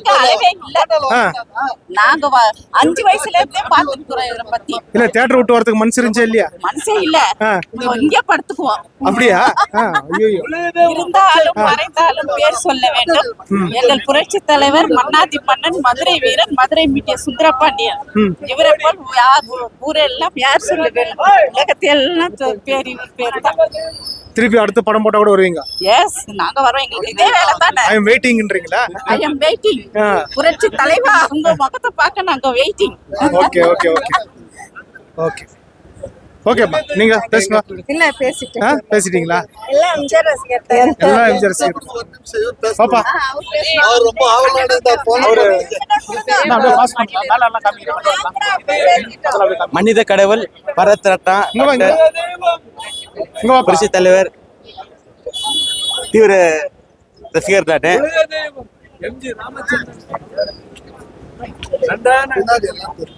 அளவே இல்ல. நாங்க அஞ்சு வயசுல இருந்தே பாத்துக்கிறோம் இவரை பத்தி. இல்ல தியேட்டர் விட்டு வரதுக்கு மனசு இருந்துச்சா இல்லையா? மனசே இல்ல. இங்க- படுத்துக்குவோம். அப்படியா? இருந்தாலும் மறைந்தாலும் பேர் சொல்ல வேண்டும். எங்கள் புரட்சி தலைவர் மன்னாதி மன்னன் மதுரை வீரன் மதுரை மீட்டிய சுந்தரபாண்டியன். இவரை போல் ஊரெல்லாம் யார் சொல்ல வேண்டும். சொ- பேர் பேர் தான். திருப்பி அடுத்த படம் போட்டா கூட வருவீங்க. எஸ் நாங்க வரோம் எங்களுக்கு இதே வேலை தானே? ஐ எம் வெயிட்டிங்ன்றீங்களா ஐ எம் வெயிட்டிங். புரட்சி தலைவா உங்க முகத்தை பார்க்க நாங்க waiting okay okay okay okay ஓகேப்பா நீங்க பேசுங்க. இல்ல பேசிட்டேன் ஆ பேசிட்டீங்களா? எல்லாம் எம்ஜிஆர் ரசிகர் எல்லாம் எம்ஜிஆர் ரசிகர் பாப்பா. அவர் ரொம்ப ஆவலோட இந்த போன அவரு நான் அப்படியே பாஸ் பண்ணலாம் மேல எல்லாம் காமிக்கிறேன். மனித கடவுள் பரத் ரத்னா இங்க வாங்க இங்க வா புரட்சி தலைவர் தீவிர ரசிகர் தெரியும்.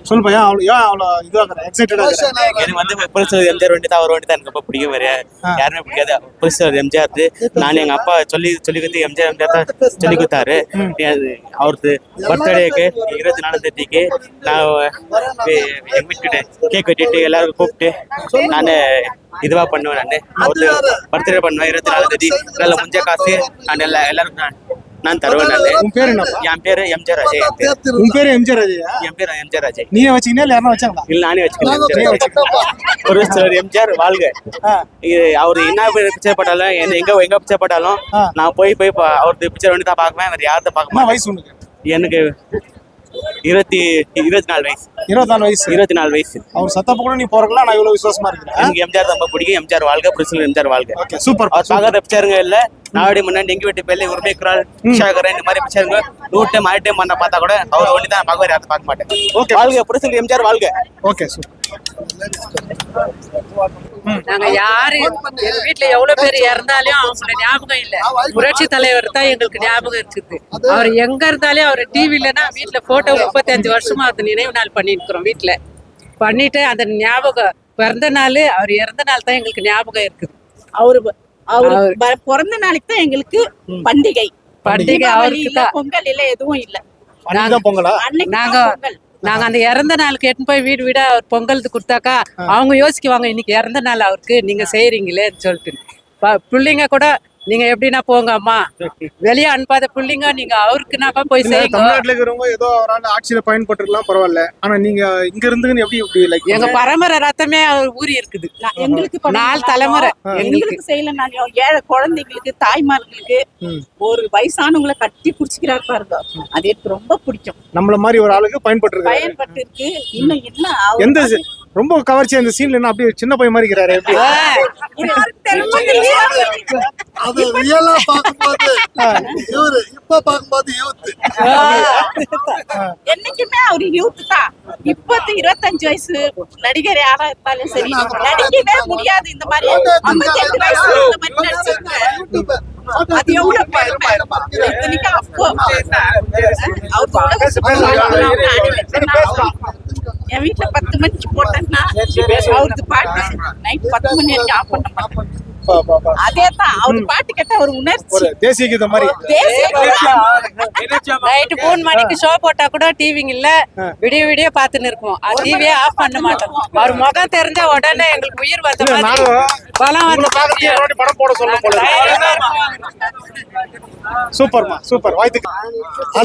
சொல்லு பையன் அவ்வளவு ஏன் இதுவாக எனக்கு வந்து தலைவர் எம்ஜிஆர் வண்டி தான் அவர் வண்டி தான் எனக்கு ரொம்ப பிடிக்கும் வேற யாருமே பிடிக்காது. புரட்சி தலைவர் எம்ஜிஆர் நான் எங்க அப்பா சொல்லி சொல்லி கொடுத்து எம்ஜிஆர் எம்ஜிஆர் தான் சொல்லி கொடுத்தாரு. அவருக்கு பர்த்டேக்கு இருபத்தி நாலாம் தேதிக்கு நான் வே- எங்க வீட்டுக்கிட்ட கேக் வெட்டிட்டு எல்லாரும் கூப்பிட்டு நான் இதுவா பண்ணுவேன் நான். பர்த்டே பண்ணுவேன். இருபத்தி நாலாம் தேதி. நல்ல முஞ்ச காசு நான் எல்லா எல்லாருக்கும் நான் நான் தருவேன் நான். உன் பேர் என்னப்பா என் பேரு பேரு. தேர்த்திரு- உன் பேரு எம்ஜிஆர் அஜயா என் பேர் எம்ஜிஆர் அஜய் நீயே வச்சீங்கன்னா இல்ல வச்சாங்களா? இல்ல நானே வச்சுக்கிறேன். ஒரு சிலர் எம்ஜிஆர் வாழ்க. அவர் என்ன பிக்சர் போட்டாலும் என்ன எங்க எங்க பிக்சர் போட்டாலும். நான் போய் போய் அவரது பிக்சர் வந்து தான் பார்க்குவேன். வேற யாரும் பார்க்க என்ன மாட்டேன். வயசு எனக்கு இருபத்தி இருபத்தி நாலு வயசு. இருபத்தி நாலு வயசு. இருபத்தி நாலு வயசு. அவர் சத்தப்ப கூட நீ போறக்கலாம் நான் இவ்வளவு விசுவாசமா இருக்கிறேன். எனக்கு எம்ஜிஆர் ரொம்ப பிடிக்கும். எம்ஜிஆர் வாழ்க பிரசிடல் எம்ஜிஆர் வாழ்க. Okay super. அவர் பார்க்காத பிக்சருங்க இல்ல. நாடி முன்னாடி எங்க வீட்டு பெல்ல உரிமை குரல் ஷாகரன் இந்த மாதிரி பிக்சருங்க நூறு டைம் ஆறு டைம் பண்ண பார்த்தா கூட அவர் ஒண்டி தான் பார்க்க யாரும் பார்க்க மாட்டேன் Okay. வாழ்க பிரசிடல் எம்ஜிஆர் வாழ்க. Okay super. நாங்க யாரு? எங்க வீட்டுல எவ்வளவு பேர் இறந்தாலும் அவங்கள ஞாபகம் இல்ல. புரட்சி தலைவர் தான் எங்களுக்கு ஞாபகம் இருக்குது. அவர் எங்க இருந்தாலும் அவர் டிவிலனா வீட்டுல போட்டோ முப்பத்தஞ்சு வருஷமா அது நினைவு நாள் பண்ணிருக்கிறோம் வீட்டுல பண்ணிட்டு அந்த ஞாபகம் பிறந்த நாள் அவர் இறந்த நாள் தான் எங்களுக்கு ஞாபகம் இருக்குது. அவரு அவரு பிறந்த நாளைக்கு தான் எங்களுக்கு பண்டிகை. பண்டிகை அவருக்கு. பொங்கல் இல்ல எதுவும் இல்ல. நாங்க நாங்க அந்த இறந்த நாளுக்கு எடுத்து போய் வீடு வீடா அவர் பொங்கலுக்கு கொடுத்தாக்கா அவங்க யோசிக்குவாங்க இன்னைக்கு இறந்த நாள் அவருக்கு நீங்க செய்யறீங்களேன்னு சொல்லிட்டு. பிள்ளைங்க கூட நீங்க எப்படின்னா போங்க அம்மா. வெளியே அனுப்பாத பிள்ளைங்க நீங்க அவருக்குனாக்கா போய் இல்ல செய்யுங்க. தமிழ்நாட்டுல இருக்கிறவங்க ஏதோ அவரால் ஆட்சியில பயன்பட்டுருக்கலாம் பரவாயில்ல. ஆனா நீங்க இங்க இருந்துன்னு எப்படி இப்படி லைக் எங்க பரம்பரை ரத்தமே அவர் ஊறி இருக்குது. எங்களுக்கு நாலு. தலைமுறை. எங்களுக்கு செய்யலனாலும் ஏழை குழந்தைங்களுக்கு தாய்மார்களுக்கு ஒரு வயசானவங்களை கட்டி புடிச்சுக்கிறாரு பாருங்க. அது எனக்கு ரொம்ப பிடிக்கும். நம்மள மாதிரி ஒரு ஆளுக்கு பயன்பட்டுருக்காரு. பயன்பட்டு இருக்கு இன்னும் என்ன எந்த ரொம்ப கவர்ச்சி அந்த சீன்ல என்ன அப்படியே சின்ன பையன் மாதிரி இருக்கிறாரு? அது ரியலா பார்க்கும்போது இவரு இப்ப பார்க்கும்போது யூத் என்னைக்குமே அவர் யூத் தான். இப்பத்து இருபத்தஞ்சு வயசு நடிகர் யாரா இருந்தாலும் சரி நடிக்கவே முடியாது இந்த மாதிரி அது எவ்வளவு பெருமை? இத்தனைக்கும் அப்போ அவர் என் வீட்டுல பத்து மணிக்கு போட்டேன்னா அவருக்கு பாட்டு நைட் பத்து மணி வரைக்கும் ஆஃப் பண்ண மாட்டேன். அதே தான் அவர் பாட்டு கேட்டா ஒரு உணர்ச்சி. தேசிய கீதம் மாதிரி. தேசிய நைட்டு மூணு மணிக்கு ஷோ போட்டா கூட டிவிங்க இல்ல. விடிய விடிய பாத்துன்னு இருப்போம். டிவியே ஆஃப் பண்ண மாட்டோம். அவர் முகம் தெரிஞ்ச உடனே எங்களுக்கு உயிர் வந்த மாதிரி பலம் வந்த படம் போட சொல்ல. சூப்பர்மா சூப்பர். வாழ்த்துக்கள்